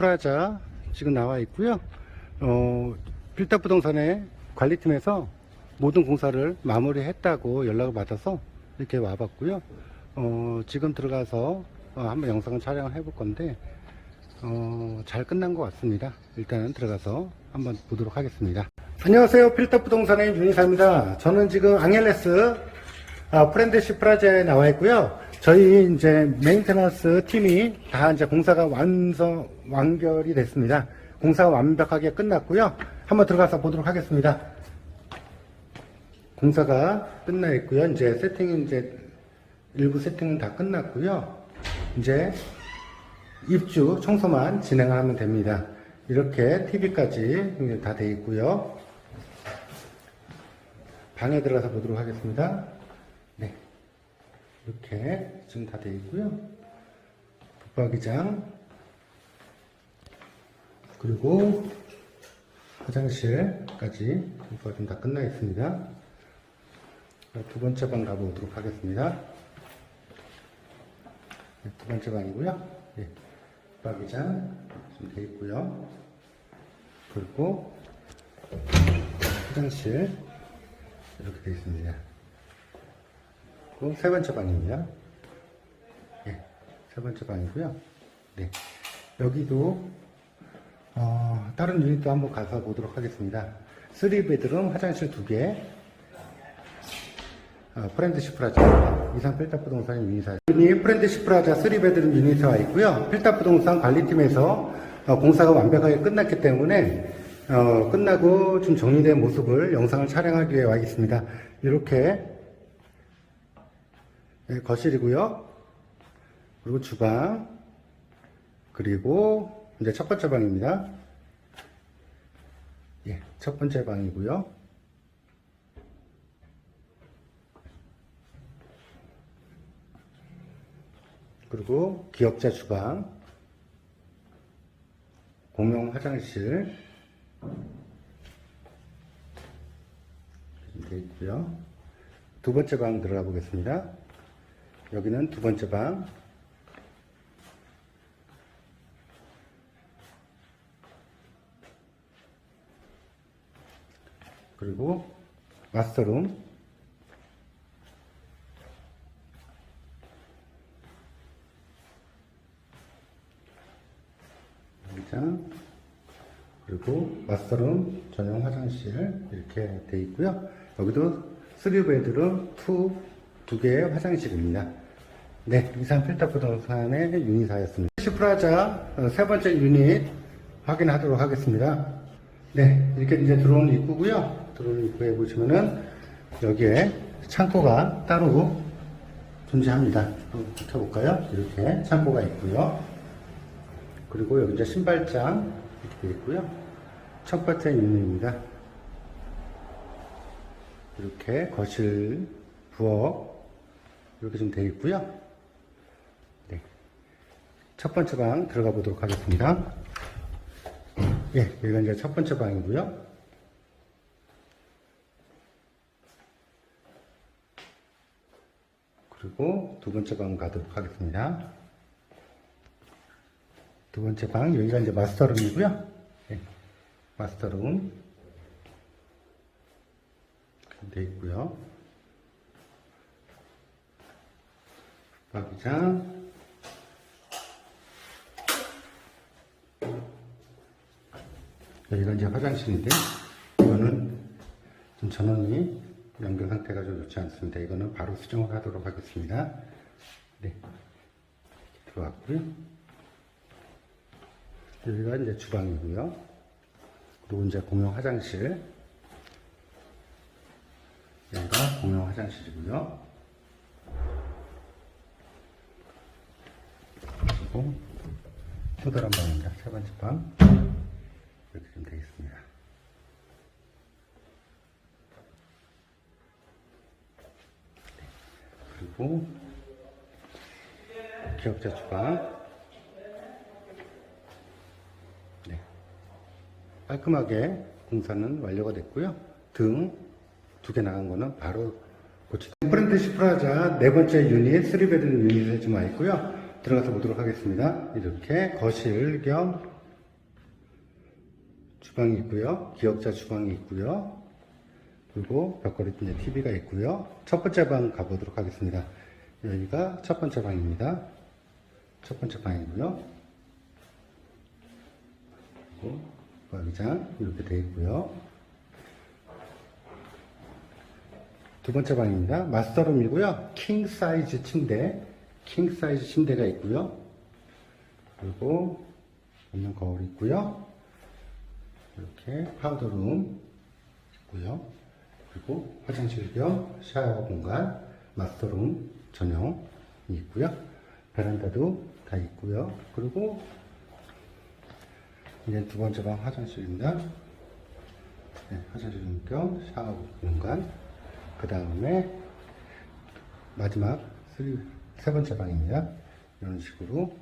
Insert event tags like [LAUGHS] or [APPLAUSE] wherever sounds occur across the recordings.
프라자 지금 나와 있고요. 어, 필탑 부동산의 관리팀에서 모든 공사를 마무리했다고 연락을 받아서 이렇게 와봤고요. 어, 지금 들어가서 어, 한번 영상을 촬영을 해볼 건데 어, 잘 끝난 것 같습니다. 일단은 들어가서 한번 보도록 하겠습니다. 안녕하세요. 필터 부동산의 윤희사입니다. 저는 지금 앙헬레스 아, 프렌드시 프라자에 나와 있고요. 저희 이제 메인테너스 팀이 다 이제 공사가 완성, 완결이 됐습니다. 공사가 완벽하게 끝났고요. 한번 들어가서 보도록 하겠습니다. 공사가 끝나 있고요. 이제 세팅은 이제 일부 세팅은 다 끝났고요. 이제 입주 청소만 진행하면 됩니다. 이렇게 TV까지 다 돼 있고요. 방에 들어가서 보도록 하겠습니다. 네. 이렇게 지금 다돼 있고요. 붙박이장 그리고 화장실까지 공사가 좀 다 끝나 있습니다. 두 번째 방 가보도록 하겠습니다. 네, 두 번째 방이고요. 네, 붙박이장 좀돼 있고요. 그리고 화장실 이렇게 되어 있습니다. 그리고 세 번째 방입니다. 예, 세 번째 방이고요. 네, 여기도 어, 다른 유닛도 한번 가서 보도록 하겠습니다. 3베드룸 화장실 2개 어, 프렌드 시 프라자 이상 필탑 부동산 유니사 유닛 프렌드 시 프라자 3베드룸 유닛에 와 있고요. 필탑 부동산 관리팀에서 어, 공사가 완벽하게 끝났기 때문에 어, 끝나고 좀 정리된 모습을 영상을 촬영하기 위해 와 있습니다. 이렇게 네, 거실이고요. 그리고 주방 그리고 이제 첫 번째 방입니다. 예, 첫 번째 방이고요. 그리고 기역자 주방, 공용 화장실 되어 있고요. 두 번째 방 들어가 보겠습니다. 여기는 두 번째 방. 그리고 마스터룸. 의자 그리고 마스터룸 전용 화장실 이렇게 돼 있고요. 여기도 3베드룸 2, 두 개의 화장실입니다 네 이상 필터 부동산의 유니사였습니다 시프라자 어, 세 번째 유닛 확인하도록 하겠습니다 네, 이렇게 이제 들어오는 입구고요. 들어오는 입구에 보시면은 여기에 창고가 따로 존재합니다. 한번 붙여볼까요? 이렇게 창고가 있고요. 그리고 여기 이제 신발장 이렇게 있고요. 첫 번째 유닛입니다. 이렇게 거실, 부엌 이렇게 좀 되어 있고요. 네, 첫 번째 방 들어가 보도록 하겠습니다. 예, 여기가 이제 첫 번째 방이고요. 그리고 두 번째 방 가도록 하겠습니다. 두 번째 방, 여기가 이제 마스터룸이고요. 예, 마스터룸. 이렇게 되어 있고요. 박이장. 여기가 이제 화장실인데 이거는 좀 전원이 연결 상태가 좀 좋지 않습니다. 이거는 바로 수정을 하도록 하겠습니다. 네. 들어왔고요. 여기가 이제 주방이고요. 그리고 이제 공용 화장실. 여기가 공용 화장실이고요. 그리고 또 다른 방입니다. 세 번째 방. 이렇게 좀 되겠습니다. 그리고 기억자 주방 네. 깔끔하게 공사는 완료가 됐고요. 등 두 개 나간 거는 바로 고치. 프렌드시 프라자 네 번째 유닛, 3베드 유닛에 좀 와 있고요. 들어가서 보도록 하겠습니다. 이렇게 거실 겸 주방이 있고요. 기역자 주방이 있고요. 그리고 벽걸이 이제 TV가 있고요. 첫 번째 방 가보도록 하겠습니다. 여기가 첫 번째 방입니다. 첫 번째 방이고요. 그리고 의장 이렇게 되어 있고요. 두 번째 방입니다. 마스터룸이고요. 킹 사이즈 침대, 킹 사이즈 침대가 있고요. 그리고 있는 거울이 있고요. 이렇게 파우더룸 있고요. 그리고 화장실 겸 샤워 공간, 마스터룸 전용이 있고요. 베란다도 다 있고요. 그리고 이제 두 번째 방 화장실입니다. 네, 화장실 겸 샤워 공간. 그 다음에 마지막 쓰리- 세 번째 방입니다. 이런 식으로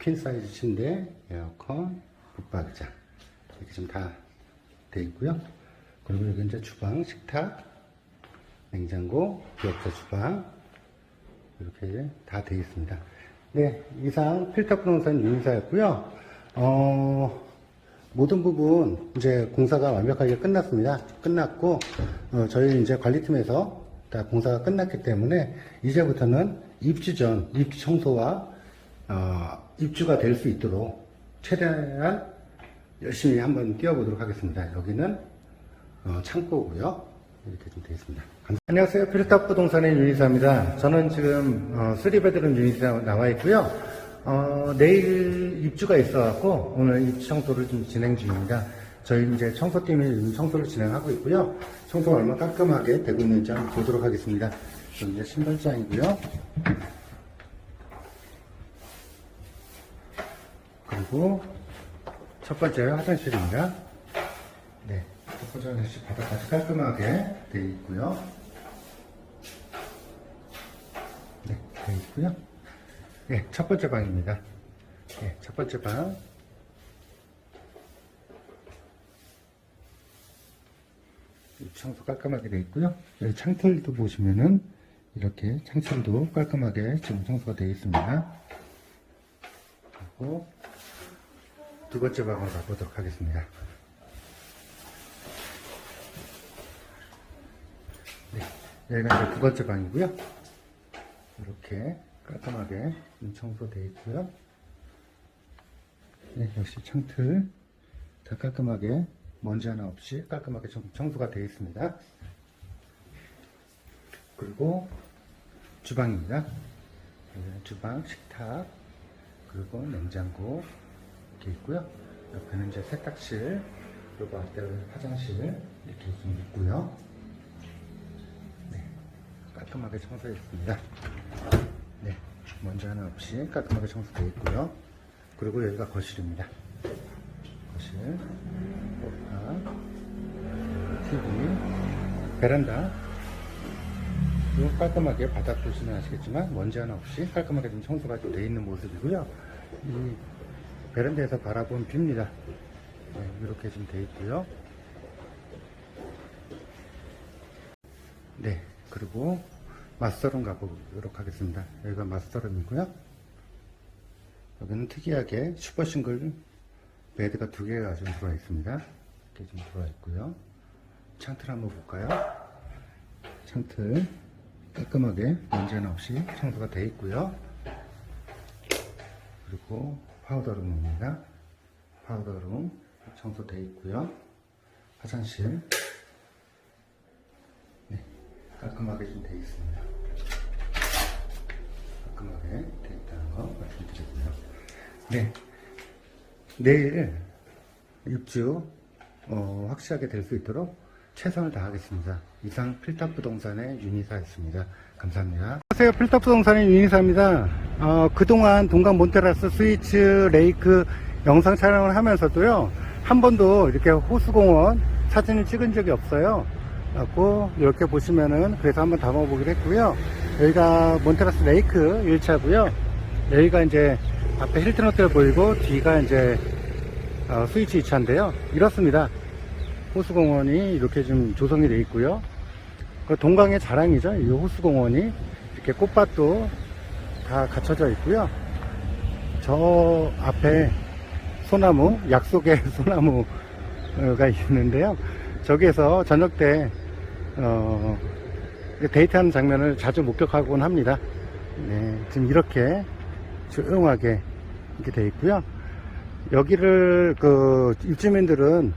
퀸 사이즈 침대, 에어컨, 붙박이장 이렇게 좀다돼 있고요. 그리고 여기 이제 주방, 식탁, 냉장고, 기업자 주방 이렇게 다 돼 있습니다. 네, 이상 필터 부동산 유인사였고요. 어, 모든 부분 이제 공사가 완벽하게 끝났습니다. 끝났고 어, 저희 이제 관리팀에서 다 공사가 끝났기 때문에 이제부터는 입주 전 입주 청소와 어, 입주가 될 수 있도록 최대한 열심히 한번 뛰어보도록 하겠습니다. 여기는 어, 창고고요. 이렇게 좀 되어 있습니다. 감- 안녕하세요. 필탑 부동산의 유이사입니다. 저는 지금 어, 3베드룸 유닛에 나와 있고요. 어, 내일 입주가 있어갖고 오늘 입주 청소를 좀 진행 중입니다. 저희 이제 청소팀이 청소를 진행하고 있고요. 청소가 얼마나 깔끔하게 되고 있는지 한번 보도록 하겠습니다. 여기 이제 신발장이고요. 그리고 첫 번째 화장실입니다. 네, 첫 번째 화장실 바닥까지 깔끔하게 되어 있고요. 네, 되어 있고요. 네, 첫 번째 방입니다. 네, 첫 번째 방. 이 청소 깔끔하게 되어 있고요. 여기 창틀도 보시면은 이렇게 창틀도 깔끔하게 지금 청소가 되어 있습니다. 그리고 두 번째 방으로 가보도록 하겠습니다. 네, 여기가 이제 두 번째 방이고요. 이렇게 깔끔하게 청소되어 있고요. 네, 역시 창틀 다 깔끔하게 먼지 하나 없이 깔끔하게 청- 청소가 되어 있습니다. 그리고 주방입니다. 여기는 주방, 식탁, 그리고 냉장고 이렇게 있고요. 옆에는 이제 세탁실, 그리고 앞에 화장실 이렇게 좀 있고요. 네, 깔끔하게 청소했습니다. 네, 먼지 하나 없이 깔끔하게 청소되어 있고요. 그리고 여기가 거실입니다. 거실, 소파, TV, 베란다. 그리고 깔끔하게 바닥 보시면 아시겠지만 먼지 하나 없이 깔끔하게 좀 청소가 좀 되어 있는 모습이고요. 이 베란다에서 바라본 뷰입니다. 네, 이렇게 좀 되어 있고요. 네, 그리고 마스터룸 가보도록 하겠습니다. 여기가 마스터룸이고요. 여기는 특이하게 슈퍼싱글 베드가 두 개가 좀 들어와 있습니다. 이렇게 좀 들어와 있고요. 창틀 한번 볼까요? 창틀 깔끔하게 하나 없이 청소가 되어 있고요. 그리고 파우더룸입니다. 파우더룸 청소되어 있고요. 화장실 네, 깔끔하게 좀 되어 있습니다. 깔끔하게 되어 있다는 거 말씀드리고요. 네, 내일 입주 어, 확실하게 될 수 있도록 최선을 다하겠습니다. 이상 필탑 부동산의 윤희사였습니다. 감사합니다. 안녕하세요. 필탑 부동산의 윤희사입니다. 어, 그동안 동강 몬테라스 스위츠 레이크 영상 촬영을 하면서도요, 한 번도 이렇게 호수공원 사진을 찍은 적이 없어요. 그래갖고, 이렇게 보시면은, 그래서 한번 담아보기로 했고요. 여기가 몬테라스 레이크 1차고요. 여기가 이제 앞에 힐튼 호텔 보이고, 뒤가 이제 어, 스위치 2차인데요. 이렇습니다. 호수공원이 이렇게 좀 조성이 되어 있고요. 그 동강의 자랑이죠. 이 호수공원이 이렇게 꽃밭도 다 갖춰져 있고요. 저 앞에 소나무, 약속의 [LAUGHS] 소나무 스튜디오가 있는데요. 저기에서 저녁 때, 어, 데이트하는 장면을 자주 목격하곤 합니다. 네, 지금 이렇게 조용하게 이렇게 돼 있고요. 여기를 그 입주민들은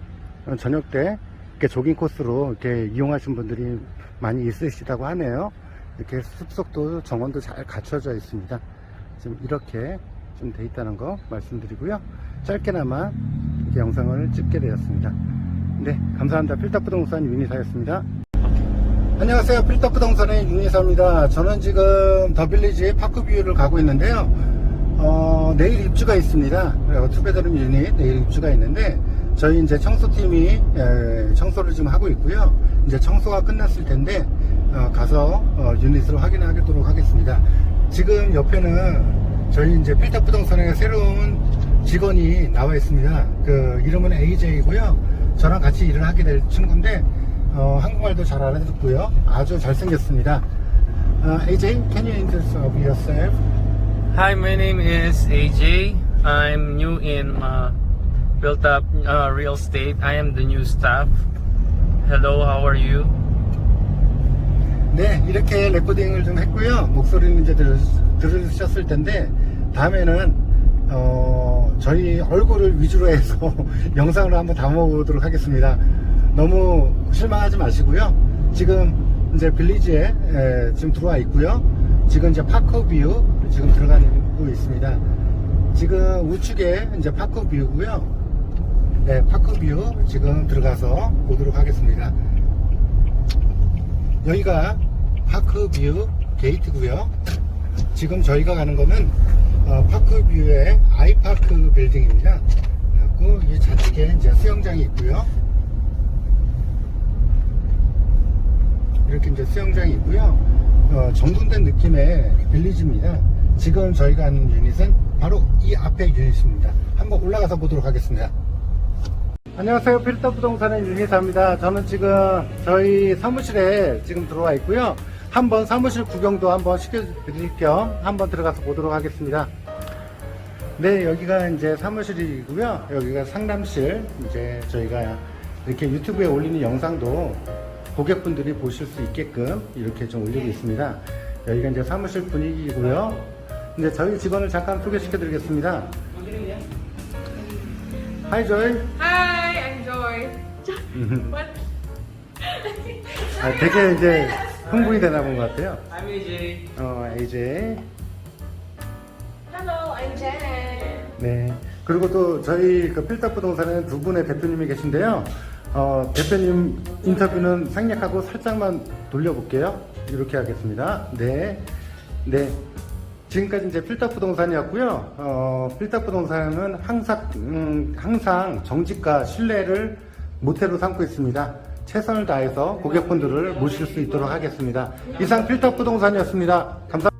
저녁 때 이렇게 조깅 코스로 이렇게 이용하신 분들이 많이 있으시다고 하네요. 이렇게 습속도 정원도 잘 갖춰져 있습니다. 지금 이렇게 좀 돼 있다는 거 말씀드리고요. 짧게나마 이렇게 영상을 찍게 되었습니다. 네, 감사합니다. 필탁부동산 윤희사였습니다. 안녕하세요. 필탁부동산의 윤희사입니다. 저는 지금 더빌리지 파크뷰를 가고 있는데요. 어, 내일 입주가 있습니다. 그리고 투베드룸 유닛 내일 입주가 있는데 저희 이제 청소팀이 에, 청소를 지금 하고 있고요. 이제 청소가 끝났을 텐데 어, 가서 어, 유닛을 확인하도록 하겠습니다. 지금 옆에는 저희 이제 필터 부동산의 새로운 직원이 나와 있습니다. 그 이름은 AJ이고요. 저랑 같이 일을 하게 될 친구인데 어, 한국말도 잘 알아듣고요. 아주 잘생겼습니다. 어, AJ, can you introduce yourself? Hi, my name is AJ. I'm new in uh, built up uh, real estate. I am the new staff. Hello, how are you? 네, 이렇게 레코딩을 좀 했고요. 목소리는 이제 들, 들으셨을 텐데, 다음에는, 어, 저희 얼굴을 위주로 해서 [LAUGHS] 영상을 한번 담아보도록 하겠습니다. 너무 실망하지 마시고요. 지금 이제 빌리지에 에, 지금 들어와 있고요. 지금 이제 파크뷰 지금 들어가고 있습니다. 지금 우측에 이제 파크뷰고요. 네, 파크뷰 지금 들어가서 보도록 하겠습니다. 여기가 파크뷰 게이트고요. 지금 저희가 가는 거는 어, 파크뷰의 아이파크 빌딩입니다. 그리고 이 좌측에 이제 수영장이 있고요. 이렇게 이제 수영장이 있고요. 어, 정돈된 느낌의 빌리지입니다. 지금 저희가 하는 유닛은 바로 이 앞에 유닛입니다. 한번 올라가서 보도록 하겠습니다. 안녕하세요. 필터 부동산의 윤희사입니다. 저는 지금 저희 사무실에 지금 들어와 있고요. 한번 사무실 구경도 한번 시켜드릴 겸 한번 들어가서 보도록 하겠습니다. 네, 여기가 이제 사무실이고요. 여기가 상담실. 이제 저희가 이렇게 유튜브에 올리는 영상도 고객분들이 보실 수 있게끔 이렇게 좀 올리고 있습니다. 여기가 이제 사무실 분위기고요. 이제 저희 직원을 잠깐 소개시켜 드리겠습니다. 하이 조이. Hi, I'm Joy. [LAUGHS] what? 아, 되게 이제 흥분이 되나 본 것 같아요. I'm AJ. 어, AJ. Hello, I'm Jen. 네. 그리고 또 저희 그 필터 부동산에 두 분의 대표님이 계신데요. 어, 대표님 인터뷰는 생략하고 살짝만 돌려볼게요. 이렇게 하겠습니다. 네. 네. 지금까지 이제 필터 부동산이었고요. 어, 필터 부동산은 항상, 음, 항상 정직과 신뢰를 모태로 삼고 있습니다. 최선을 다해서 고객분들을 모실 수 있도록 하겠습니다. 이상 필터 부동산이었습니다. 감사합니다.